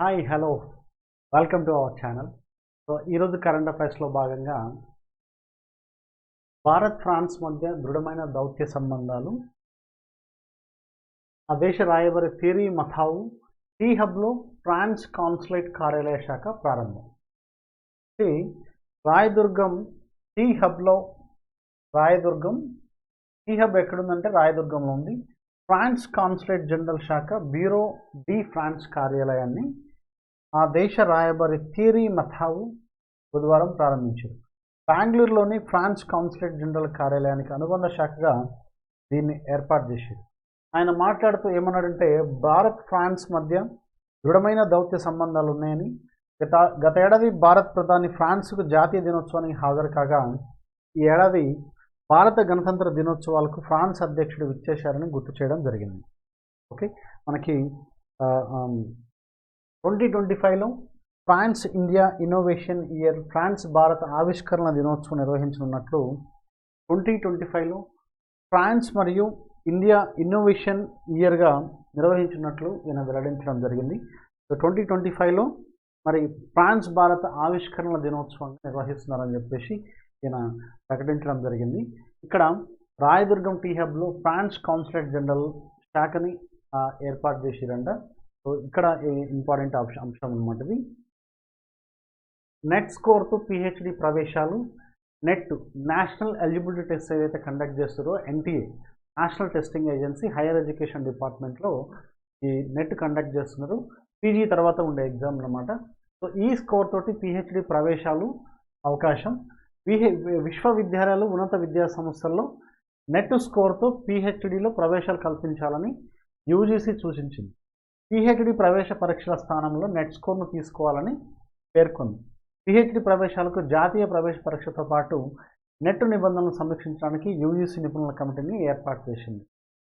Hi hello. Welcome to our channel. So ఈరోజు current అఫైర్స్లో భాగంగా భారత్ ఫ్రాన్స్ మధ్య దృఢమైన దౌత్య సంబంధాలు ఆ దేశ రాయబారి థియరీ మథావు టీ హబ్లో ఫ్రాన్స్ కాన్సులేట్ కార్యాలయ శాఖ ప్రారంభం. రాయదుర్గం టీ హబ్లో రాయదుర్గం టీ హబ్ ఎక్కడుందంటే రాయదుర్గంలో ఉంది. ఫ్రాన్స్ కాన్సులేట్ జనరల్ శాఖ బ్యూరో డి ఫ్రాన్స్ కార్యాలయాన్ని ఆ దేశ రాయబారి థియరీ మథావు బుధవారం ప్రారంభించారు. బెంగళూరులోని ఫ్రాన్స్ కాన్సులేట్ జనరల్ కార్యాలయానికి అనుబంధ శాఖగా దీన్ని ఏర్పాటు చేశారు. ఆయన మాట్లాడుతూ ఏమన్నాడంటే భారత్ ఫ్రాన్స్ మధ్య దృఢమైన దౌత్య సంబంధాలు ఉన్నాయని గత గత ఏడాది భారత్ ప్రధాని ఫ్రాన్స్కు జాతీయ దినోత్సవానికి హాజరు కాగా ఈ ఏడాది భారత గణతంత్ర దినోత్సవాలకు ఫ్రాన్స్ అధ్యక్షుడు విచ్చేశారని గుర్తు చేయడం జరిగింది. ఓకే? మనకి ట్వంటీ ట్వంటీ ఫైవ్లో France India innovation year France భారత ఆవిష్కరణ దినోత్సవం నిర్వహించనున్నట్లు ట్వంటీ ట్వంటీ ఫైవ్లో ఫ్రాన్స్ మరియు ఇండియా ఇన్నోవేషన్ ఇయర్గా నిర్వహించినట్లు ఈయన వెల్లడించడం జరిగింది. సో ట్వంటీ ట్వంటీ ఫైవ్లో మరి ఫ్రాన్స్ భారత ఆవిష్కరణ దినోత్సవం నిర్వహిస్తున్నారని చెప్పేసి ఈయన ప్రకటించడం జరిగింది. ఇక్కడ రాయదుర్గం టీ హబ్లో ఫ్రాన్స్ కాన్సులేట్ జనరల్ శాఖని ఏర్పాటు చేసిరంట. సో ఇక్కడ ఇంపార్టెంట్ అంశం అంశం అనమాట ఇది. నెట్ స్కోర్తో పిహెచ్డి ప్రవేశాలు నెట్ నేషనల్ ఎలిజిబిలిటీ టెస్ట్ ఏదైతే కండక్ట్ చేస్తారో NTA national testing agency higher education డిపార్ట్మెంట్లో ఈ నెట్ కండక్ట్ చేస్తున్నారు. పీజీ తర్వాత ఉండే ఎగ్జామ్ అనమాట సో ఈ స్కోర్ తోటి పిహెచ్డి ప్రవేశాలు అవకాశం. విహె విశ్వవిద్యాలయాలు ఉన్నత విద్యా సంస్థల్లో నెట్ స్కోర్తో పిహెచ్డిలో ప్రవేశాలు కల్పించాలని యూజీసీ సూచించింది. పిహెచ్డి ప్రవేశ పరీక్షల స్థానంలో నెట్ స్కోర్ను తీసుకోవాలని పేర్కొంది. పిహెచ్డి ప్రవేశాలకు జాతీయ ప్రవేశ పరీక్షతో పాటు నెట్ నిబంధనలను సమీక్షించడానికి యూజీసీ నిపుణుల కమిటీని ఏర్పాటు చేసింది.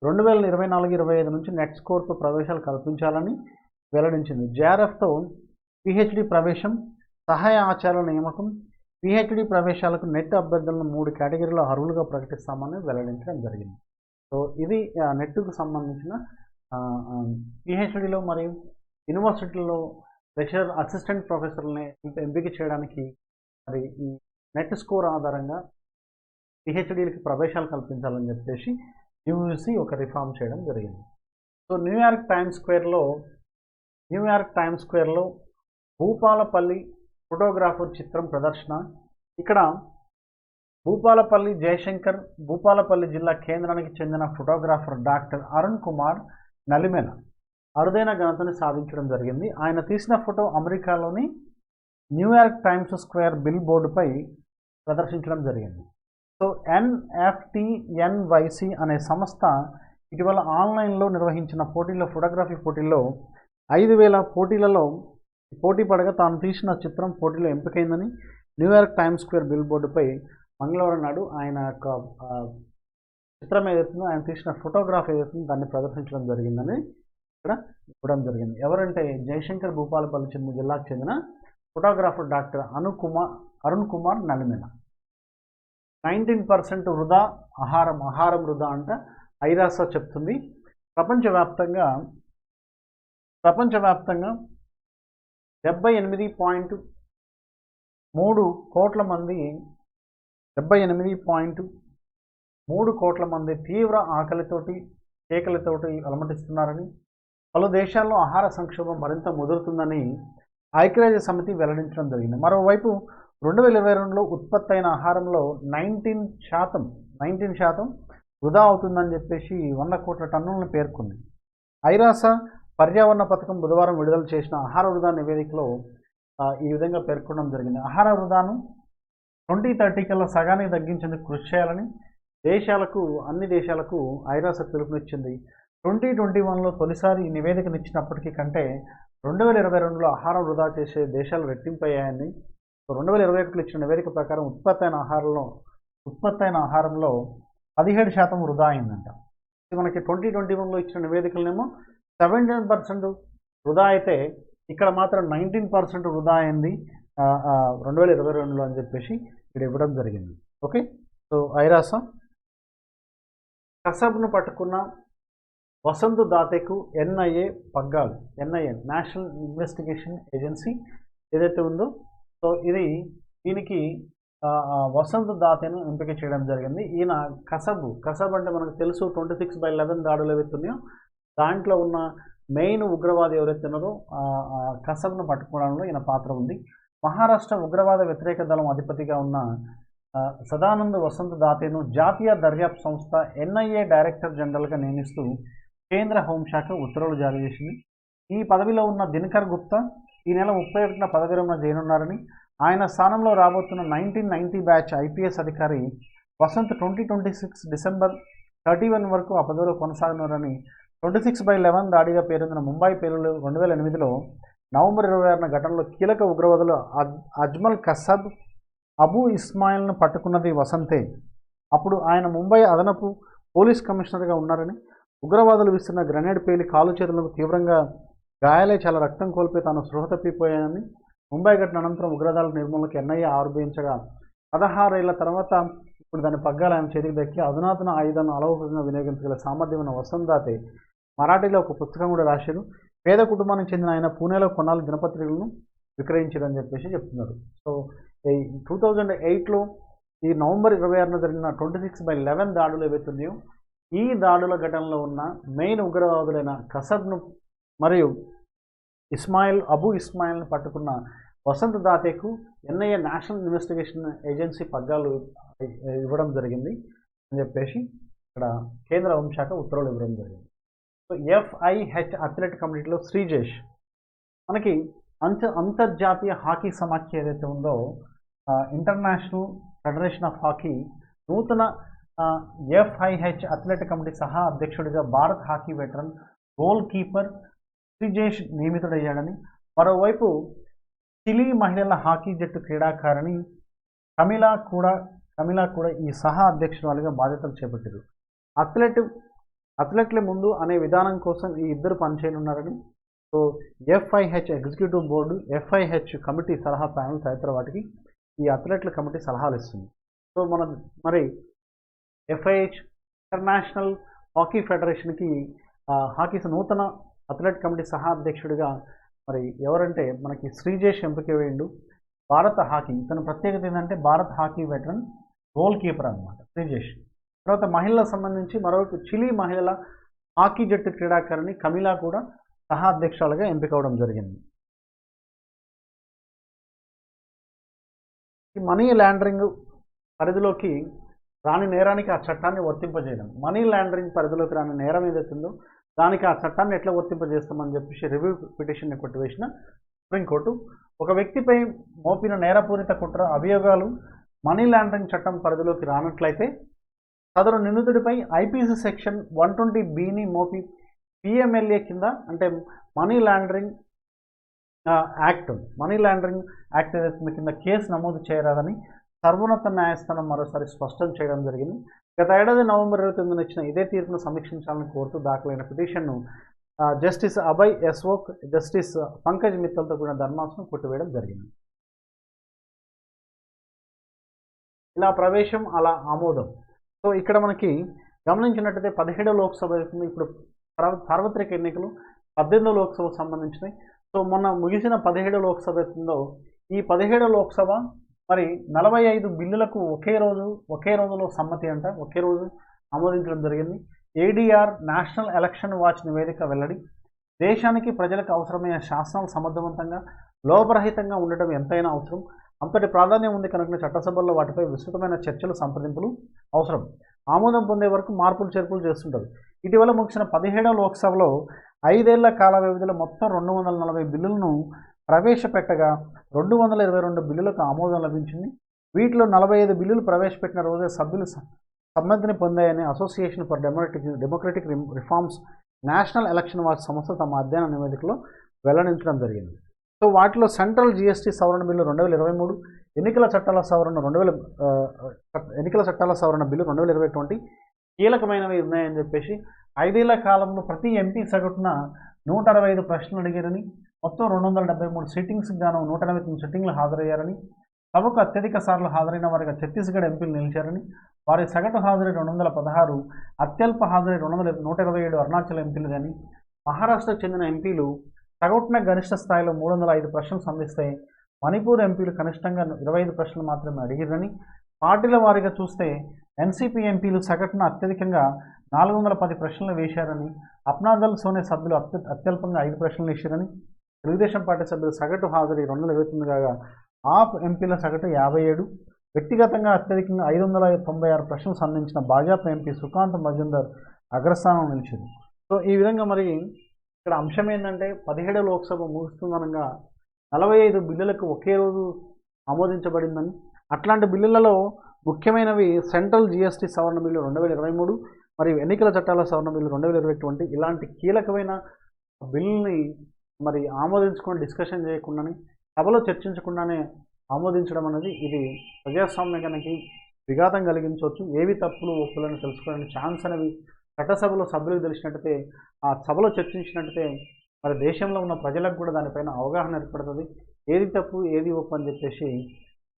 రెండు వేల ఇరవై నాలుగు ఇరవై ఐదు నుంచి నెట్ స్కోర్తో ప్రవేశాలు కల్పించాలని వెల్లడించింది. జేఆర్ఎఫ్తో పిహెచ్డి ప్రవేశం సహాయ ఆచారాల నియామకం పిహెచ్డి ప్రవేశాలకు నెట్ అభ్యర్థులను మూడు కేటగిరీలో అర్హులుగా ప్రకటిస్తామని వెల్లడించడం జరిగింది. సో ఇది ఆ, నెట్కు సంబంధించిన పిహెచ్డిలో మరియు యూనివర్సిటీలో లెక్చరర్ అసిస్టెంట్ ప్రొఫెసర్ని ఎంపిక చేయడానికి మరి ఈ నెట్ స్కోర్ ఆధారంగా పిహెచ్డీలకి ప్రవేశాలు కల్పించాలని చెప్పేసి యూయూసీ ఒక రిఫార్మ్ చేయడం జరిగింది. సో న్యూయార్క్ టైమ్స్ స్క్వేర్లో న్యూయార్క్ టైమ్స్ స్క్వేర్లో భూపాలపల్లి ఫోటోగ్రాఫర్ చిత్రం ప్రదర్శన. ఇక్కడ భూపాలపల్లి జయశంకర్ భూపాలపల్లి జిల్లా కేంద్రానికి చెందిన ఫోటోగ్రాఫర్ డాక్టర్ అరుణ్ కుమార్ నలిమెల అరుదైన ఘనతను సాధించడం జరిగింది. ఆయన తీసిన ఫోటో అమెరికాలోని న్యూయార్క్ టైమ్స్ స్క్వేర్ బిల్ బోర్డుపై ప్రదర్శించడం జరిగింది. సో ఎన్ఎఫ్టిఎన్వైసి అనే సంస్థ ఇటీవల ఆన్లైన్లో నిర్వహించిన పోటీల ఫోటోగ్రఫీ పోటీల్లో ఐదు వేల పోటీలలో పోటీ పడగా తాను తీసిన చిత్రం పోటీలో ఎంపికైందని New York Times Square bill బోర్డుపై మంగళవారం నాడు ఆయన యొక్క చిత్రం ఏదైతుందో ఆయన తీసిన ఫోటోగ్రాఫ్ ఏదైతుందో దాన్ని ప్రదర్శించడం జరిగిందని ఇక్కడ ఇవ్వడం జరిగింది. ఎవరంటే జయశంకర్ భూపాలపల్లి చెందిన జిల్లాకు చెందిన photographer doctor Anu Kumar Arun Kumar Nalimela. Nineteen percent వృధా ఆహారం ఆహారం వృధా అంట ఐరాస చెప్తుంది. ప్రపంచవ్యాప్తంగా ప్రపంచవ్యాప్తంగా డెబ్బై ఎనిమిది పాయింట్ మూడు కోట్ల మంది డెబ్బై ఎనిమిది పాయింట్ మూడు కోట్ల మంది తీవ్ర ఆకలితోటి కేకలతోటి అలమటిస్తున్నారని పలు దేశాల్లో ఆహార సంక్షోభం మరింత ముదురుతుందని ఐక్యరాజ్య సమితి వెల్లడించడం జరిగింది. మరోవైపు రెండు వేల ఇరవై రెండులో ఉత్పత్తి అయిన ఆహారంలో నైన్టీన్ శాతం నైన్టీన్ శాతం వృధా అవుతుందని చెప్పేసి వంద కోట్ల టన్నులను పేర్కొంది. ఐరాస పర్యావరణ పథకం బుధవారం విడుదల చేసిన ఆహార వృధా నివేదికలో ఈ విధంగా పేర్కొనడం జరిగింది. ఆహార వృధాను ట్వంటీ థర్టీ కల్లా సగానికి తగ్గించేందుకు కృషి చేయాలని దేశాలకు అన్ని దేశాలకు ఐరాస పిలుపునిచ్చింది. ట్వంటీ ట్వంటీ వన్లో తొలిసారి ఈ నివేదికనిచ్చినప్పటికీ కంటే రెండు వేల ఇరవై రెండులో ఆహారం వృధా చేసే దేశాలు రెట్టింపయ్యాయని సో రెండు వేల ఇరవై ఒకటిలో ఇచ్చిన నివేదిక ప్రకారం ఉత్పత్తి అయిన ఆహారంలో ఉత్పత్తి అయిన ఆహారంలో పదిహేడు శాతం వృధా అయిందంట. మనకి ట్వంటీ ట్వంటీ వన్లో ఇచ్చిన నివేదికలనేమో సెవెంటీన్ పర్సెంట్ వృధా అయితే ఇక్కడ మాత్రం నైన్టీన్ పర్సెంట్ వృధా అయింది. రెండు వేల ఇరవై రెండులో అని చెప్పేసి ఇక్కడ ఇవ్వడం జరిగింది. ఓకే? సో ఐరాస. కసబ్ను పట్టుకున్న వసంత్ దాతెకు ఎన్ఐఏ పగ్గాలు ఎన్ఐఏ నేషనల్ ఇన్వెస్టిగేషన్ ఏజెన్సీ ఏదైతే ఉందో సో ఇది దీనికి వసంత్ దాతెను ఎంపిక చేయడం జరిగింది. ఈయన కసబ్ కసబ్ అంటే మనకు తెలుసు ట్వంటీ సిక్స్ బై లెవెన్ దాడులు ఏవైతే ఉన్నాయో దాంట్లో ఉన్న మెయిన్ ఉగ్రవాది ఎవరైతే ఉన్నారో కసబ్ను పట్టుకోవడంలో ఈయన పాత్ర ఉంది. మహారాష్ట్ర ఉగ్రవాద వ్యతిరేక దళం అధిపతిగా ఉన్న సదానంద్ వసంత్ దాతేను జాతీయ దర్యాప్తు సంస్థ ఎన్ఐఏ డైరెక్టర్ జనరల్గా నియమిస్తూ కేంద్ర హోంశాఖ ఉత్తర్వులు జారీ చేసింది. ఈ పదవిలో ఉన్న దినకర్ గుప్తా ఈ నెల ముప్పై ఒకటిన పదవి విరమణ చేయనున్నారని ఆయన స్థానంలో రాబోతున్న నైన్టీన్ నైన్టీ బ్యాచ్ ఐపీఎస్ అధికారి Vasant twenty twenty six December thirty one వరకు ఆ పదవిలో కొనసాగనున్నారని ట్వంటీ సిక్స్ బై లెవెన్ దాడిగా పేరొందిన ముంబై పేలులు రెండు వేల ఎనిమిదిలో నవంబర్ ఇరవై ఆరున ఘటనలో కీలక ఉగ్రవాదులు అజ్ అజ్మల్ కసబ్ అబూ ఇస్మాయిల్ను పట్టుకున్నది వసంతే. అప్పుడు ఆయన ముంబై అదనపు పోలీస్ కమిషనర్గా ఉన్నారని ఉగ్రవాదులు విస్తున్న గ్రనేడ్ పేలి కాలు చేతులకు తీవ్రంగా గాయాలై చాలా రక్తం కోల్పోయి తాను స్పృహ తప్పిపోయానని ముంబై ఘటన అనంతరం ఉగ్రవాదాల నిర్మూలనకు ఎన్ఐఏ ఆరోపించగా పదహారేళ్ళ తర్వాత ఇప్పుడు దాని పగ్గాలు ఆయన చేతికి దక్కి అధునాతన ఆయుధాలను అలౌకికంగా వినియోగించగల సామర్థ్యం ఉన్న వసంతాతే మరాఠీలో ఒక పుస్తకం కూడా రాశారు. పేద కుటుంబానికి చెందిన ఆయన పూణేలో కొన్నాళ్ళు దినపత్రికలను విక్రయించారని చెప్పేసి చెప్తున్నారు. సో ఈ టూ థౌజండ్ ఎయిట్లో ఈ నవంబర్ ఇరవై ఆరున జరిగిన ట్వంటీ సిక్స్ బై లెవెన్ దాడులు ఏవైతున్నాయో ఈ దాడుల ఘటనలో ఉన్న మెయిన్ ఉగ్రవాదులైన కసబ్ను మరియు ఇస్మాయిల్ అబు ఇస్మాయిల్ను పట్టుకున్న వసంత్ దాతేకు ఎన్ఐఏ నేషనల్ ఇన్వెస్టిగేషన్ ఏజెన్సీ పగ్గాలు ఇవ్వడం జరిగింది అని చెప్పేసి ఇక్కడ కేంద్ర హోంశాఖ ఉత్తర్వులు ఇవ్వడం జరిగింది. సో ఎఫ్ఐహెచ్ అథ్లెట్ కమిటీలో శ్రీజేష్. మనకి అంత అంతర్జాతీయ హాకీ సమాఖ్య ఏదైతే ఉందో ఇంటర్నేషనల్ ఫెడరేషన్ ఆఫ్ హాకీ నూతన ఎఫ్ఐహెచ్ అథ్లెట్ కమిటీ సహా అధ్యక్షుడిగా Bharat hockey veteran goalkeeper Sreejesh నియమితుడయ్యాడని మరోవైపు చిలీ మహిళల హాకీ జట్టు క్రీడాకారిణి కమిలా కూడా కమిలా కూడా ఈ సహా అధ్యక్షురాలుగా బాధ్యతలు చేపట్టారు. అథ్లెట్ అథ్లెట్ల ముందు అనే విధానం కోసం ఈ ఇద్దరు పనిచేయనున్నారని. So FIH executive board FIH committee సలహా ప్యానల్ తదితర వాటికి ఈ అథ్లెట్ల కమిటీ సలహాలు ఇస్తుంది. సో మన మరి ఎఫ్ఐహెచ్ ఇంటర్నేషనల్ హాకీ ఫెడరేషన్కి హాకీ నూతన అథ్లెట్ కమిటీ సహా అధ్యక్షుడిగా మరి ఎవరంటే మనకి శ్రీజేష్ ఎంపిక వేయండు భారత హాకీ ఇతను ప్రత్యేకత ఏంటంటే Bharat hockey veteran goal keeper అనమాట శ్రీజేష్. తర్వాత మహిళలకు సంబంధించి మరొక చిలీ మహిళల హాకీ జట్టు క్రీడాకారిణి కమిలా కూడా సహా అధ్యక్షులుగా ఎంపిక అవడం జరిగింది. ఈ మనీ లాండరింగ్ పరిధిలోకి రాని నేరానికి ఆ చట్టాన్ని వర్తింపజేయడం. మనీ లాండరింగ్ పరిధిలోకి రాని నేరం ఏదైతుందో దానికి ఆ చట్టాన్ని ఎట్లా వర్తింపజేస్తామని చెప్పేసి రివ్యూ పిటిషన్ని కొట్టివేసిన సుప్రీంకోర్టు ఒక వ్యక్తిపై మోపిన నేరపూరిత కుట్ర అభియోగాలు మనీ లాండరింగ్ చట్టం పరిధిలోకి రానట్లయితే సదరు నిందితుడిపై ఐపీసీ సెక్షన్ వన్ ట్వంటీ బిని మోపి పిఎంఎల్ఏ కింద అంటే money laundering act money laundering act ఏదైతే కింద కేసు నమోదు చేయరాదని సర్వోన్నత న్యాయస్థానం మరోసారి స్పష్టం చేయడం జరిగింది. గత ఏడాది నవంబర్ ఇరవై తొమ్మిదిన ఇచ్చిన ఇదే తీర్పును సమీక్షించాలని కోరుతూ దాఖలైన పిటిషన్ను జస్టిస్ అభయ్ ఎస్ఓక్ జస్టిస్ పంకజ్ మిత్తల్తో కూడిన ధర్మాసనం కొట్టివేయడం జరిగింది. ఇలా ప్రవేశం అలా ఆమోదం. సో ఇక్కడ మనకి గమనించినట్టయితే పదిహేడో లోక్సభ అవుతుంది. ఇప్పుడు సార్వత్రిక ఎన్నికలు పద్దెనిమిదో లోక్సభకు సంబంధించినవి. సో మొన్న ముగిసిన పదిహేడో లోక్సభ అవుతుందో ఈ పదిహేడో లోక్సభ మరి నలభై ఐదు బిల్లులకు ఒకే రోజు ఒకే రోజులో సమ్మతి అంట. ఒకే రోజు ఆమోదించడం జరిగింది. ఏడీఆర్ నేషనల్ ఎలక్షన్ వాచ్ నివేదిక వెల్లడి. దేశానికి ప్రజలకు అవసరమైన శాసనాలు సమర్థవంతంగా లోపరహితంగా ఉండటం ఎంతైనా అవసరం. అంతటి ప్రాధాన్యం ఉంది కనుక చట్టసభల్లో వాటిపై విస్తృతమైన చర్చలు సంప్రదింపులు అవసరం. ఆమోదం పొందే వరకు మార్పులు చేర్పులు చేస్తుంటారు ఇటీవల ముగిసిన పదిహేడవ లోక్సభలో ఐదేళ్ళ కాల వ్యవధిలో మొత్తం రెండు వందల నలభై బిల్లులను ప్రవేశపెట్టగా రెండు వందల ఇరవై రెండు బిల్లులకు ఆమోదం లభించింది. వీటిలో నలభై ఐదు బిల్లులు ప్రవేశపెట్టిన రోజే సభ్యులు సమ్మతిని పొందాయని association for democratic democratic reforms national election watch సంస్థ తమ అధ్యయన నివేదికలో వెల్లడించడం జరిగింది. సో వాటిలో సెంట్రల్ జిఎస్టీ సవరణ బిల్లు రెండు వేల ఇరవై మూడు ఎన్నికల చట్టాల సవరణ రెండు వేల ఎన్నికల చట్టాల సవరణ బిల్లు రెండు వేల ఇరవై ట్వంటీ కీలకమైనవి ఉన్నాయని చెప్పేసి ఐదేళ్ళ కాలంలో ప్రతి ఎంపీ సగటున నూట అరవై ఐదు ప్రశ్నలు అడిగారని మొత్తం రెండు వందల డెబ్బై మూడు సిట్టింగ్స్కి గాను నూట ఎనభై తొమ్మిది సిట్టింగ్లు హాజరయ్యారని సభకు అత్యధిక సార్లు హాజరైన వారిగా ఛత్తీస్గఢ్ ఎంపీలు నిలిచారని వారి సగటు హాజరీ రెండు వందల పదహారు అత్యల్ప హాజరీ రెండు వందల నూట ఇరవై ఏడు అరుణాచల్ ఎంపీలు కానీ మహారాష్ట్రకు చెందిన ఎంపీలు సగటున గరిష్ట స్థాయిలో మూడు వందల ఐదు ప్రశ్నలు సంధిస్తే మణిపూర్ ఎంపీలు కనిష్టంగా ఇరవై ఐదు ప్రశ్నలు మాత్రమే అడిగిరని పార్టీల వారీగా చూస్తే ఎన్సీపీ ఎంపీలు సగటున అత్యధికంగా నాలుగు వందల పది ప్రశ్నలు వేశారని అప్నాదల్ సోనే సభ్యులు అత్య అత్యల్పంగా ఐదు ప్రశ్నలు వేశారని తెలుగుదేశం పార్టీ సభ్యులు సగటు హాజరీ రెండు వందల ఇరవై తొమ్మిది కాగా ఆప్ ఎంపీల సగటు యాభై ఏడు వ్యక్తిగతంగా అత్యధికంగా ఐదు వందల తొంభై ఆరు ప్రశ్నలు సంధించిన భాజపా ఎంపీ సుకాంత్ మజుందర్ అగ్రస్థానం నిలిచింది సో ఈ విధంగా మరి ఇక్కడ అంశం ఏంటంటే పదిహేడు లోక్సభ ముగుస్తుందనగా నలభై ఐదు బిల్లులకు ఒకే రోజు ఆమోదించబడిందని. అట్లాంటి బిల్లులలో ముఖ్యమైనవి సెంట్రల్ జిఎస్టీ సవరణ బిల్లు రెండు వేల ఇరవై మూడు మరియు ఎన్నికల చట్టాల సవరణ బిల్లు రెండు వేల ఇరవై ట్వంటీ ఇలాంటి కీలకమైన బిల్లుని మరి ఆమోదించుకొని డిస్కషన్ చేయకుండానే సభలో చర్చించకుండానే ఆమోదించడం అనేది ఇది ప్రజాస్వామ్యానికి విఘాతం కలిగించవచ్చు. ఏవి తప్పులు ఒప్పులను తెలుసుకోవడానికి ఛాన్స్ అనేవి చట్టసభలో సభ్యులకు తెలిసినట్టయితే ఆ సభలో చర్చించినట్టయితే మరి దేశంలో ఉన్న ప్రజలకు కూడా దానిపైన అవగాహన ఏర్పడుతుంది. ఏది తప్పు ఏది ఒప్పు అని చెప్పేసి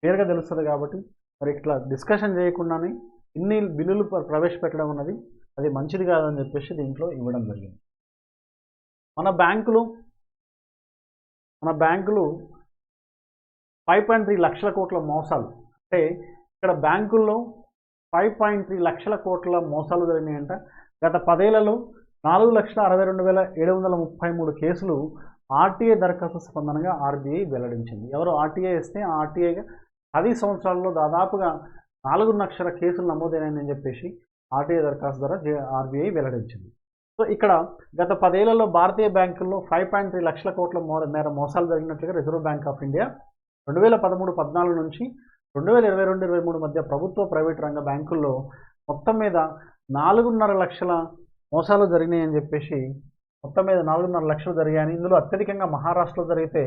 క్లియర్గా తెలుస్తుంది కాబట్టి మరి ఇట్లా డిస్కషన్ చేయకుండానే ఇన్ని బిల్లులు ప్రవేశపెట్టడం అన్నది అది మంచిది కాదని చెప్పేసి దీంట్లో ఇవ్వడం జరిగింది. మన బ్యాంకులు మన బ్యాంకులు ఫైవ్ పాయింట్ త్రీ లక్షల కోట్ల మోసాలు. అంటే ఇక్కడ బ్యాంకుల్లో ఫైవ్ పాయింట్ త్రీ లక్షల కోట్ల మోసాలు జరిగినాయంట. గత పదేళ్ళలో నాలుగు లక్షల అరవై రెండు వేల ఏడు వందల ముప్పై మూడు కేసులు ఆర్టీఐ దరఖాస్తు స్పందనగా ఆర్బీఐ వెల్లడించింది. ఎవరు ఆర్టీఐ ఇస్తే ఆర్టీఐగా పది సంవత్సరాల్లో దాదాపుగా నాలుగు లక్షల కేసులు నమోదైనాయని చెప్పేసి ఆర్టీఐ దరఖాస్తు ద్వారా ఆర్బీఐ వెల్లడించింది. సో ఇక్కడ గత పదేళ్ళలో భారతీయ బ్యాంకుల్లో ఫైవ్ పాయింట్ త్రీ లక్షల కోట్ల మో- మేర మోసాలు జరిగినట్లుగా రిజర్వ్ బ్యాంక్ ఆఫ్ ఇండియా రెండు వేల పదమూడు పద్నాలుగు నుంచి రెండు వేల ఇరవై రెండు ఇరవై మూడు మధ్య ప్రభుత్వ ప్రైవేట్ రంగ బ్యాంకుల్లో మొత్తం మీద నాలుగున్నర లక్షల మోసాలు జరిగినాయని చెప్పేసి మొత్తం మీద నాలుగున్నర లక్షలు జరిగాయని ఇందులో అత్యధికంగా మహారాష్ట్రలో జరిగితే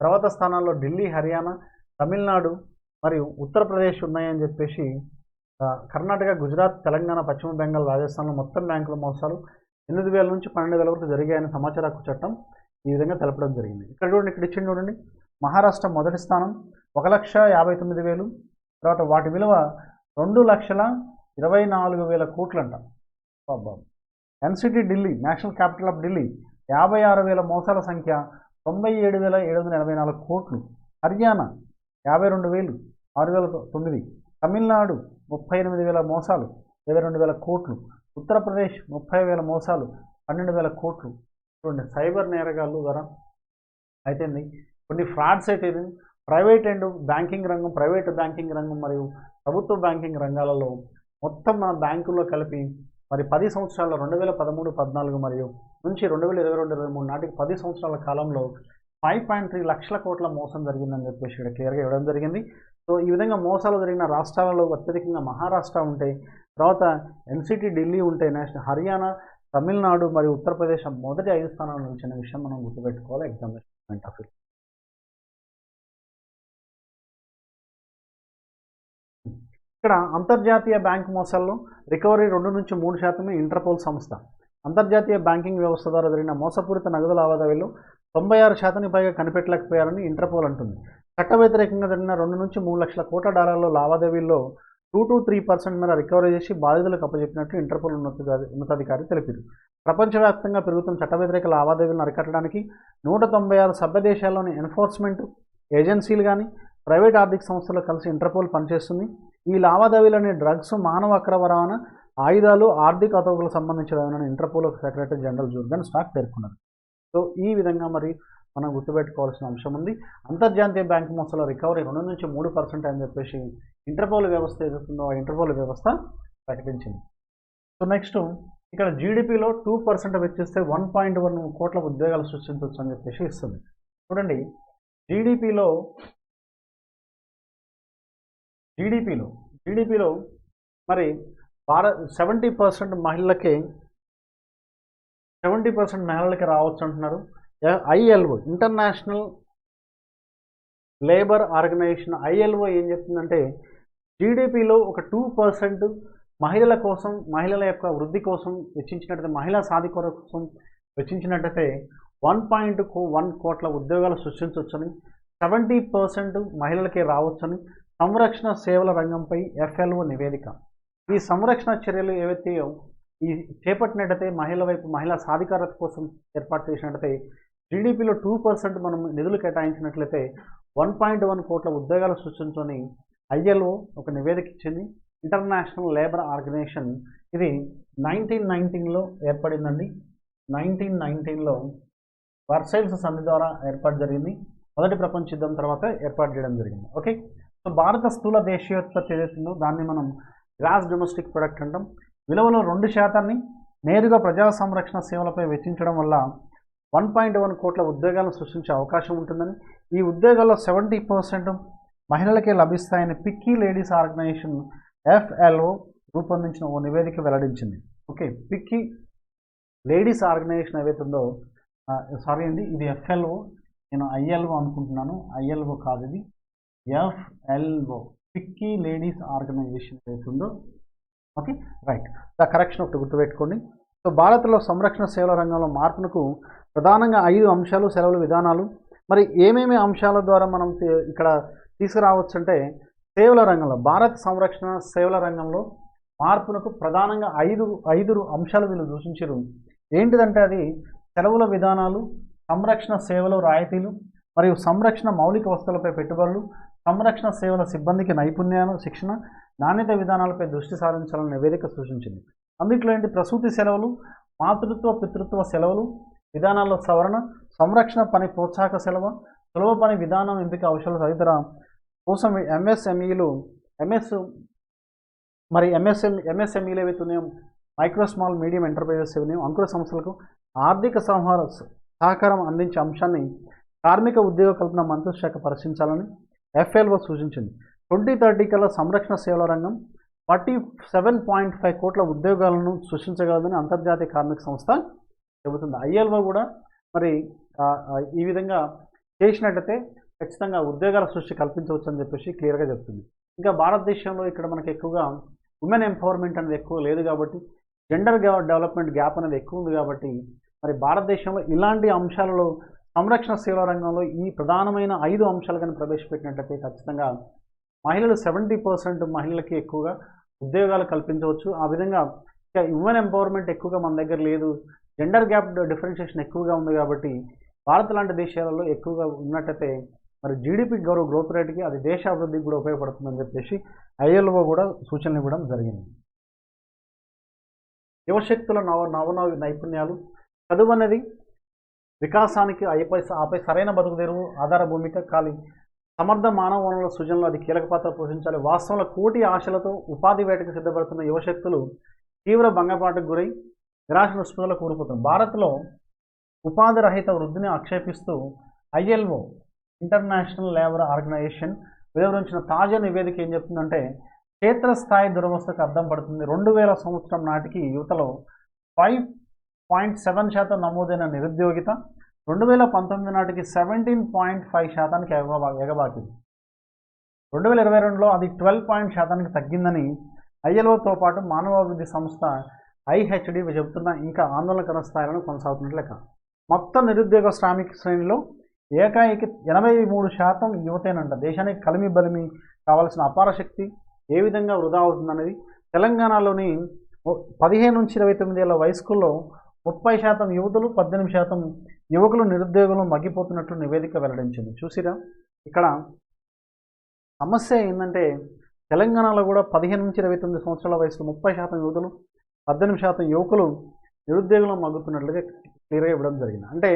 తర్వాత స్థానాల్లో ఢిల్లీ హర్యానా తమిళనాడు మరియు ఉత్తరప్రదేశ్ ఉన్నాయని చెప్పేసి కర్ణాటక గుజరాత్ తెలంగాణ పశ్చిమ బెంగాల్ రాజస్థాన్లో మొత్తం బ్యాంకుల మోసాలు ఎనిమిది వేల నుంచి పన్నెండు వేల వరకు జరిగాయని సమాచార హక్కు చట్టం ఈ విధంగా తెలపడం జరిగింది. ఇక్కడ చూడండి ఇక్కడ ఇచ్చింది చూడండి. మహారాష్ట్ర మొదటి స్థానం ఒక లక్ష యాభై తొమ్మిది వేలు తర్వాత వాటి విలువ రెండు లక్షల ఇరవై నాలుగు వేల కోట్లంట. బాబా NCT Delhi national capital of Delhi యాభై ఆరు వేల మోసాల సంఖ్య తొంభై ఏడు వేల ఏడు వందల ఎనభై నాలుగు కోట్లు. హర్యానా యాభై రెండు వేలు ఆరు వేల తొమ్మిది. తమిళనాడు ముప్పై ఎనిమిది వేల మోసాలు ఇరవై రెండు వేల కోట్లు. ఉత్తరప్రదేశ్ ముప్పై వేల మోసాలు పన్నెండు వేల కోట్లు. చూడండి సైబర్ నేరగాళ్ళు ద్వారా అయితే కొన్ని ఫ్రాడ్స్ అయితే ప్రైవేట్ అండ్ బ్యాంకింగ్ రంగం ప్రైవేట్ బ్యాంకింగ్ రంగం మరియు ప్రభుత్వ బ్యాంకింగ్ రంగాలలో మొత్తం మన బ్యాంకుల్లో కలిపి మరి పది సంవత్సరాల రెండు వేల పదమూడు పద్నాలుగు మరియు నుంచి రెండు వేల ఇరవై రెండు ఇరవై మూడు నాటికి పది సంవత్సరాల కాలంలో ఫైవ్ పాయింట్ త్రీ లక్షల కోట్ల మోసం జరిగిందని చెప్పేసి ఇక్కడ క్లియర్గా ఇవ్వడం జరిగింది. సో ఈ విధంగా మోసాలు జరిగిన రాష్ట్రాలలో అత్యధికంగా మహారాష్ట్ర ఉంటే తర్వాత ఎన్సిటీ ఢిల్లీ ఉంటే నేషనల్ హర్యానా తమిళనాడు మరియు ఉత్తరప్రదేశ్ మొదటి ఐదు స్థానాలు నిలిచిన విషయం మనం గుర్తుపెట్టుకోవాలి. Examination point of view. ఇక్కడ అంతర్జాతీయ బ్యాంక్ మోసాల్లో రికవరీ రెండు నుంచి మూడు శాతమే ఇంటర్పోల్ సంస్థ. అంతర్జాతీయ బ్యాంకింగ్ వ్యవస్థ ద్వారా జరిగిన మోసపూరిత నగదు లావాదేవీల్లో తొంభై ఆరు శాతానికి పైగా కనిపెట్టలేకపోయారని ఇంటర్పోల్ అంటుంది. చట్ట వ్యతిరేకంగా జరిగిన రెండు నుంచి మూడు లక్షల కోట్ల డాలర్ల లావాదేవీల్లో టూ టు త్రీ పర్సెంట్ మేర రికవరీ చేసి బాధితులకు అప్పచెప్పినట్టు ఇంటర్పోల్ ఉన్నత ఉన్నతాధికారి తెలిపారు. ప్రపంచవ్యాప్తంగా పెరుగుతున్న చట్ట వ్యతిరేక లావాదేవీలను అరికట్టడానికి నూట తొంభై ఆరు సభ్య దేశాల్లోని ఎన్ఫోర్స్మెంట్ ఏజెన్సీలు కానీ ప్రైవేట్ ఆర్థిక సంస్థలు కలిసి ఇంటర్పోల్ పనిచేస్తుంది. ఈ లావాదేవీలని డ్రగ్స్ మానవ అక్రమ రవాణా ఆయుధాలు ఆర్థిక అతవులకు సంబంధించిన Interpol secretary general Jurgen Stock పేర్కొన్నారు. సో ఈ విధంగా మరి మనం గుర్తుపెట్టుకోవాల్సిన అంశం ఉంది. అంతర్జాతీయ బ్యాంకు మోసాల రికవరీ రెండు నుంచి మూడు పర్సెంట్ అని చెప్పేసి ఇంటర్పోల్ వ్యవస్థ ఏదైతుందో ఆ ఇంటర్పోల్ వ్యవస్థ ప్రకటించింది. సో నెక్స్ట్ ఇక్కడ జీడిపిలో టూ పర్సెంట్ వెచ్చిస్తే వన్ పాయింట్ వన్ కోట్ల ఉద్యోగాలు సృష్టించవచ్చు అని చెప్పేసి ఇస్తుంది. చూడండి జీడిపిలో జీడిపిలో జీడిపిలో మరి భారత్ సెవెంటీ పర్సెంట్ మహిళలకి సెవెంటీ పర్సెంట్ మహిళలకి రావచ్చు అంటున్నారు. ILO international labour organisation ILO ఏం చెప్తుందంటే జీడిపిలో ఒక టూ పర్సెంట్ మహిళల కోసం మహిళల యొక్క వృద్ధి కోసం వెచ్చించినట్టయితే మహిళా సాధికార కోసం వెచ్చించినట్టయితే వన్ పాయింట్ వన్ కోట్ల ఉద్యోగాలు సృష్టించవచ్చని సెవెంటీ పర్సెంట్ మహిళలకే రావచ్చని సంరక్షణ సేవల రంగంపై ఎఫ్ఎల్ఓ నివేదిక. ఈ సంరక్షణ చర్యలు ఏవైతే ఈ చేపట్టినట్టయితే మహిళల వైపు మహిళా సాధికారత కోసం ఏర్పాటు చేసినట్టయితే జీడిపిలో టూ పర్సెంట్ మనం నిధులు కేటాయించినట్లయితే వన్ పాయింట్ వన్ కోట్ల ఉద్యోగాలు సృష్టించుకొని ఐఎల్ఓ ఒక నివేదిక ఇచ్చింది. International labour organisation. ఇది నైన్టీన్ నైన్టీన్లో ఏర్పడిందండి. నైన్టీన్ నైన్టీన్లో వర్సైల్స్ సంధి ద్వారా ఏర్పాటు జరిగింది. మొదటి ప్రపంచ యుద్ధం తర్వాత ఏర్పాటు చేయడం జరిగింది. ఓకే? సో భారత స్థూల దేశీయోత్పత్తి ఏదైతుందో దాన్ని మనం గ్రాస్ డొమెస్టిక్ ప్రొడక్ట్ అంటాం. విలువలో రెండు శాతాన్ని నేరుగా ప్రజా సంరక్షణ సేవలపై వెచ్చించడం వల్ల వన్ పాయింట్ వన్ కోట్ల ఉద్యోగాలను సృష్టించే అవకాశం ఉంటుందని. ఈ ఉద్యోగాల్లో సెవెంటీ పర్సెంట్ మహిళలకే లభిస్తాయని పిక్కీ లేడీస్ ఆర్గనైజేషన్ ఎఫ్ఎల్ఓ రూపొందించిన ఓ నివేదిక వెల్లడించింది. ఓకే పిక్కీ లేడీస్ ఆర్గనైజేషన్ ఏవైతుందో సారీ అండి ఇది ఎఫ్ఎల్ఓ నేను ఐఎల్ఓ అనుకుంటున్నాను. ఐఎల్ఓ కాదు ఇది. ఎఫ్ఎల్ఓ పిక్కీ లేడీస్ ఆర్గనైజేషన్ ఏదైతుందో? ఓకే రైట్ ద కరెక్షన్ ఒకటి గుర్తుపెట్టుకోండి. సో భారత్లో సంరక్షణ సేవల రంగంలో మార్పునకు ప్రధానంగా ఐదు అంశాలు సెలవుల విధానాలు. మరి ఏమేమి అంశాల ద్వారా మనం ఇక్కడ తీసుకురావచ్చు అంటే సేవల రంగంలో భారత్ సంరక్షణ సేవల రంగంలో మార్పునకు ప్రధానంగా ఐదు ఐదు అంశాలు వీళ్ళు సూచించారు ఏంటిదంటే అది? సెలవుల విధానాలు సంరక్షణ సేవలు రాయితీలు మరియు సంరక్షణ మౌలిక వస్తువులపై పెట్టుబడులు సంరక్షణ సేవల సిబ్బందికి నైపుణ్యాలు శిక్షణ నాణ్యత విధానాలపై దృష్టి సారించాలని నివేదిక సూచించింది. అందుట్లో ఏంటి? ప్రసూతి సెలవులు మాతృత్వ పితృత్వ సెలవులు విధానాల్లో సవరణ సంరక్షణ పని ప్రోత్సాహక సెలవు సులభ పని విధానం ఎంపిక అవసరాలు తదితర కోసం ఎంఎస్ఎంఈలు ఎంఎస్ మరి ఎంఎస్ఎం ఎంఎస్ఎంఈలు ఏవైతున్నాయో మైక్రో స్మాల్ మీడియం ఎంటర్ప్రైజెస్ ఉన్నాయో అంకుర సంస్థలకు ఆర్థిక సంహార సహకారం అందించే అంశాన్ని కార్మిక ఉద్యోగ కల్పన మంత్రిత్వ శాఖ పరిశీలించాలని ఎఫ్ఎల్ఓ సూచించింది. ట్వంటీ థర్టీ కల్లా సంరక్షణ సేవల రంగం ఫార్టీ సెవెన్ పాయింట్ ఫైవ్ కోట్ల ఉద్యోగాలను సృష్టించగలదని అంతర్జాతీయ కార్మిక సంస్థ చెబుతుంది. ఐఎల్ఓ కూడా మరి ఈ విధంగా చేసినట్టయితే ఖచ్చితంగా ఉద్యోగాల సృష్టి కల్పించవచ్చు అని చెప్పేసి క్లియర్గా చెప్తుంది. ఇంకా భారతదేశంలో ఇక్కడ మనకి ఎక్కువగా ఉమెన్ ఎంపవర్మెంట్ అనేది ఎక్కువ లేదు కాబట్టి జెండర్ డెవలప్మెంట్ గ్యాప్ అనేది ఎక్కువ ఉంది కాబట్టి మరి భారతదేశంలో ఇలాంటి అంశాలలో సంరక్షణ సేవల రంగంలో ఈ ప్రధానమైన ఐదు అంశాలు కానీ ప్రవేశపెట్టినట్లయితే ఖచ్చితంగా మహిళలు సెవెంటీ పర్సెంట్ మహిళలకి ఎక్కువగా ఉద్యోగాలు కల్పించవచ్చు. ఆ విధంగా ఇంకా ఉమెన్ ఎంపవర్మెంట్ ఎక్కువగా మన దగ్గర లేదు. జెండర్ గ్యాప్ డిఫరెన్షియేషన్ ఎక్కువగా ఉంది కాబట్టి భారత్ లాంటి దేశాలలో ఎక్కువగా ఉన్నట్టయితే మరి జీడిపి గౌరవ గ్రోత్ రేట్కి అది దేశ అభివృద్ధికి కూడా ఉపయోగపడుతుందని చెప్పేసి ఐఎల్ఓ కూడా సూచనలు ఇవ్వడం జరిగింది. యువశక్తుల నవ నవనవ నైపుణ్యాలు చదువు అనేది వికాసానికి ఆపై ఆపై సరైన బతుకుదేరు ఆధార భూమిక ఖాళీ. సమర్థ మానవ వనరుల సృజనలో అది కీలక పాత్ర పోషించాలి. వాస్తవంలో కోటి ఆశలతో ఉపాధి వేటకు సిద్ధపడుతున్న యువశక్తులు తీవ్ర భంగపాటుకు గురై నిరాశ నిస్పృహలకు కూరుకుతుంది భారత్లో ఉపాధి రహిత వృద్ధిని ఆక్షేపిస్తూ ఐఎల్ఓ ఇంటర్నేషనల్ లేబర్ ఆర్గనైజేషన్ వివరించిన తాజా నివేదిక ఏం చెప్తుందంటే క్షేత్రస్థాయి దురవస్థకు అర్థం పడుతుంది. రెండు వేల సంవత్సరం నాటికి యువతలో ఫైవ్ పాయింట్ సెవెన్ శాతం నమోదైన నిరుద్యోగిత రెండు వేల పంతొమ్మిది నాటికి సెవెంటీన్ పాయింట్ ఫైవ్ శాతానికి ఎగబా ఎగబాకింది. రెండు వేల ఇరవై రెండులో అది ట్వెల్వ్ పాయింట్ శాతానికి తగ్గిందని ఐఎల్ఓతో పాటు మానవాభివృద్ధి సంస్థ ఐహెచ్డి చెబుతున్న ఇంకా ఆందోళనకర స్థాయిలను కొనసాగుతున్నట్లు లెక్క. మొత్తం నిరుద్యోగ శ్రామిక శ్రేణిలో ఏకాఏకి ఎనభై మూడు శాతం యువతేనంట. దేశానికి కలిమి బలిమి కావాల్సిన అపార శక్తి ఏ విధంగా వృధా అవుతుందనేది తెలంగాణలోని పదిహేను నుంచి ఇరవై తొమ్మిది ఏళ్ళ వయస్కుల్లో ముప్పై శాతం యువతులు పద్దెనిమిది శాతం యువకులు నిరుద్యోగులు మగ్గిపోతున్నట్లు నివేదిక వెల్లడించింది. చూసిరా? ఇక్కడ సమస్య ఏంటంటే తెలంగాణలో కూడా పదిహేను నుంచి ఇరవై తొమ్మిది సంవత్సరాల వయసులో ముప్పై శాతం యువతులు పద్దెనిమిది శాతం యువకులు నిరుద్యోగులు మగ్గుతున్నట్లుగా క్లియర్గా ఇవ్వడం జరిగింది. అంటే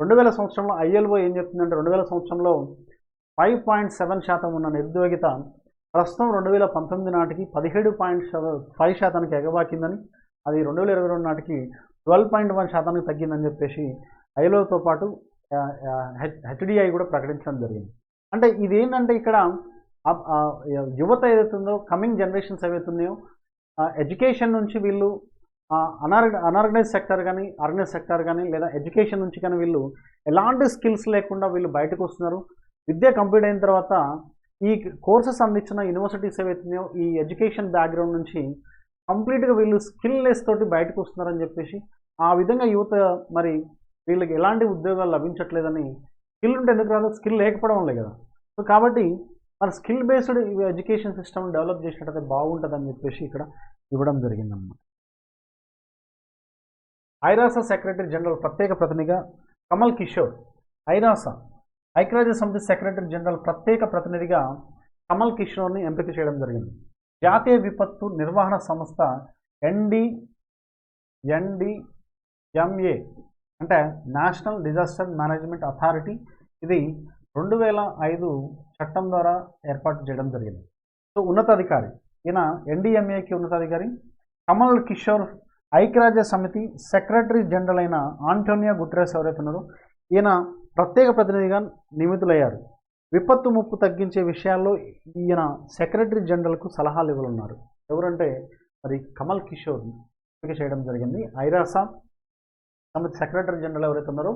రెండు వేల సంవత్సరంలో ఐఎల్ఓ ఏం చెప్తుందంటే రెండు వేల సంవత్సరంలో ఫైవ్ పాయింట్ సెవెన్ శాతం ఉన్న నిరుద్యోగిత ప్రస్తుతం రెండు వేల పంతొమ్మిది నాటికి పదిహేడు పాయింట్ ఫైవ్ శాతానికి ఎగబాకిందని అది రెండు వేల ఇరవై రెండు నాటికి ట్వెల్వ్ పాయింట్ వన్ శాతానికి తగ్గిందని చెప్పేసి ఐలోతో పాటు హెచ్డిఐ కూడా ప్రకటించడం జరిగింది. అంటే ఇది ఏంటంటే ఇక్కడ యువత ఏదైతుందో కమింగ్ జనరేషన్స్ ఏవైతున్నాయో ఎడ్యుకేషన్ నుంచి వీళ్ళు అనార్ అనార్గనైజ్ సెక్టర్ కానీ ఆర్గనైజ్ సెక్టర్ కానీ లేదా ఎడ్యుకేషన్ నుంచి కానీ వీళ్ళు ఎలాంటి స్కిల్స్ లేకుండా వీళ్ళు బయటకు వస్తున్నారు. విద్య కంప్లీట్ అయిన తర్వాత ఈ కోర్సెస్ అందించిన యూనివర్సిటీస్ ఏవైతున్నాయో ఈ ఎడ్యుకేషన్ బ్యాక్గ్రౌండ్ నుంచి కంప్లీట్గా వీళ్ళు స్కిల్ లెస్ తోటి బయటకు వస్తున్నారని చెప్పేసి ఆ విధంగా యువత మరి వీళ్ళకి ఎలాంటి ఉద్యోగాలు లభించట్లేదని స్కిల్ ఉంటే ఎందుకు రాదు? స్కిల్ లేకపోవడం వల్లే కదా. సో కాబట్టి మన skill based education system develop చేసినట్టయితే బాగుంటుందని చెప్పేసి ఇక్కడ ఇవ్వడం జరిగిందన్నమాట. ఐరాస సెక్రటరీ జనరల్ ప్రత్యేక ప్రతినిధిగా కమల్ కిషోర్ ఐరాస ఐక్యరాజ్య సమితి సెక్రటరీ జనరల్ ప్రత్యేక ప్రతినిధిగా కమల్ కిషోర్ని ఎంపిక చేయడం జరిగింది. జాతీయ విపత్తు నిర్వహణ సంస్థ ఎన్డి ఎంఏ అంటే నేషనల్ డిజాస్టర్ మేనేజ్మెంట్ అథారిటీ ఇది రెండు వేల ఐదు చట్టం ద్వారా ఏర్పాటు చేయడం జరిగింది. సో ఉన్నతాధికారి ఈయన ఎన్డీఎంఏకి ఉన్నతాధికారి. కమల్ కిషోర్ ఐక్యరాజ్య సమితి సెక్రటరీ జనరల్ అయిన ఆంటోనియా గుట్రెస్ ఎవరైతే ఉన్నారో ఈయన ప్రత్యేక ప్రతినిధిగా నియమితులయ్యారు. విపత్తు ముప్పు తగ్గించే విషయాల్లో ఈయన సెక్రటరీ జనరల్కు సలహాలు ఇవ్వనున్నారు ఎవరంటే మరి కమల్ కిషోర్ ఎంపిక చేయడం జరిగింది. ఐరాసా సమితి సెక్రటరీ జనరల్ ఎవరైతే ఉన్నారో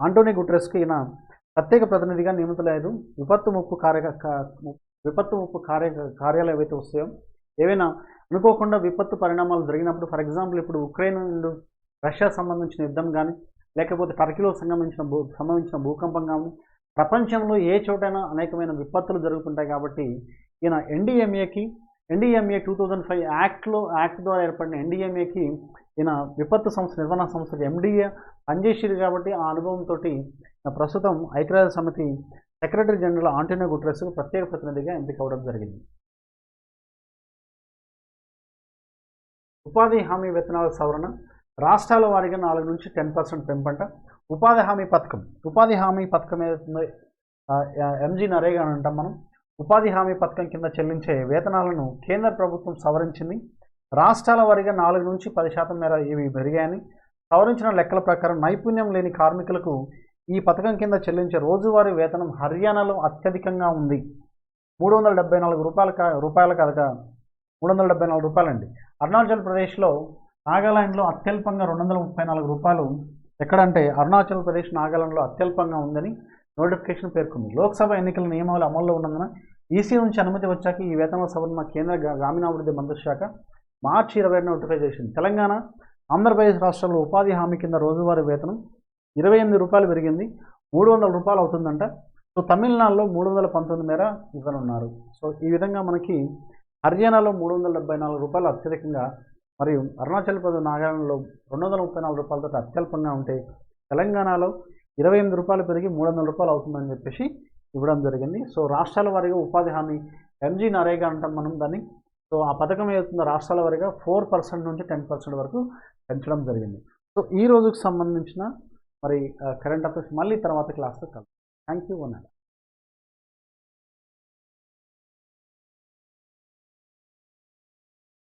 ఆంటోనీ గుట్రెస్కి ఈయన ప్రత్యేక ప్రతినిధిగా నియమితులయ్యారు విపత్తు ముప్పు కార్య విపత్తు ముప్పు కార్య కార్యాలు ఏవైతే వస్తాయో ఏవైనా అనుకోకుండా విపత్తు పరిణామాలు జరిగినప్పుడు ఫర్ ఎగ్జాంపుల్ ఇప్పుడు ఉక్రెయిన్ నుండి రష్యా సంబంధించిన యుద్ధం కానీ లేకపోతే టర్కీలో సంబంధించిన భూ సంబంధించిన భూకంపం కానీ ప్రపంచంలో ఏ చోటైనా అనేకమైన విపత్తులు జరుగుతుంటాయి కాబట్టి ఈయన ఎన్డీఎంఏకి ఎన్డీఎంఏ టూ థౌజండ్ ఫైవ్ యాక్ట్లో యాక్ట్ ద్వారా ఏర్పడిన ఎన్డీఎంఏకి ఈయన విపత్తు సంస్థ నిర్వహణ సంస్థకు ఎండిఏ పనిచేసేది కాబట్టి ఆ అనుభవంతో ప్రస్తుతం ఐక్యరాజ్య సమితి సెక్రటరీ జనరల్ ఆంటోనియో గుట్రెస్ ప్రత్యేక ప్రతినిధిగా ఎంపిక అవ్వడం జరిగింది. ఉపాధి హామీ వేతనాల సవరణ రాష్ట్రాల వారిగా నాలుగు నుంచి టెన్ పర్సెంట్ పెంపంట ఉపాధి హామీ పథకం. ఉపాధి హామీ పథకం ఏదైతుందో ఎంజీ నరేగా అని అంటాం మనం. ఉపాధి హామీ పథకం కింద చెల్లించే వేతనాలను కేంద్ర ప్రభుత్వం సవరించింది. రాష్ట్రాల వారీగా నాలుగు నుంచి పది శాతం మేర ఇవి పెరిగాయని సవరించిన లెక్కల ప్రకారం నైపుణ్యం లేని కార్మికులకు ఈ పథకం కింద చెల్లించే రోజువారీ వేతనం హర్యానాలో అత్యధికంగా ఉంది. మూడు వందల డెబ్బై నాలుగు రూపాయల కా- రూపాయల కనుక మూడు వందల డెబ్బై నాలుగు రూపాయలండి. అరుణాచల్ ప్రదేశ్లో నాగాలాండ్లో అత్యల్పంగా రెండు వందల ముప్పై నాలుగు రూపాయలు ఎక్కడంటే అరుణాచల్ ప్రదేశ్ నాగాలాండ్లో అత్యల్పంగా ఉందని నోటిఫికేషన్ పేర్కొంది. లోక్సభ ఎన్నికల నియమాలు అమల్లో ఉన్నందున ఈసీ నుంచి అనుమతి వచ్చాక ఈ వేతన సవరణ కేంద్ర గ్రామీణాభివృద్ధి మంత్రిత్వ శాఖ మార్చి ఇరవై నోటిఫై చేసింది తెలంగాణ ఆంధ్రప్రదేశ్ రాష్ట్రంలో ఉపాధి హామీ కింద రోజువారీ వేతనం ఇరవై ఎనిమిది రూపాయలు పెరిగింది. మూడు వందల రూపాయలు అవుతుందంట. సో తమిళనాడులో మూడు వందల పంతొమ్మిది మేర ఇవ్వనున్నారు. సో ఈ విధంగా మనకి హర్యానాలో మూడు వందల డెబ్బై నాలుగు రూపాయలు అత్యధికంగా మరియు అరుణాచల్ ప్రదేశ్ నాగాలాండ్లో రెండు వందల ముప్పై నాలుగు రూపాయలతో అత్యల్పంగా ఉంటే తెలంగాణలో ఇరవై ఎనిమిది రూపాయలు పెరిగి మూడు వందల రూపాయలు అవుతుందని చెప్పేసి ఇవ్వడం జరిగింది. సో రాష్ట్రాల వారీగా ఉపాధి హామీ ఎంజీ నరేగా అంటాం మనం దాన్ని. సో ఆ పథకం ఏదవుతుందో రాష్ట్రాల వారీగా ఫోర్ పర్సెంట్ నుంచి టెన్ పర్సెంట్ వరకు పెంచడం జరిగింది. సో ఈ రోజుకు సంబంధించిన మరి కరెంట్ అఫైర్స్ మళ్ళీ తర్వాత క్లాస్లో కలుగుతాం థ్యాంక్ యూ వన్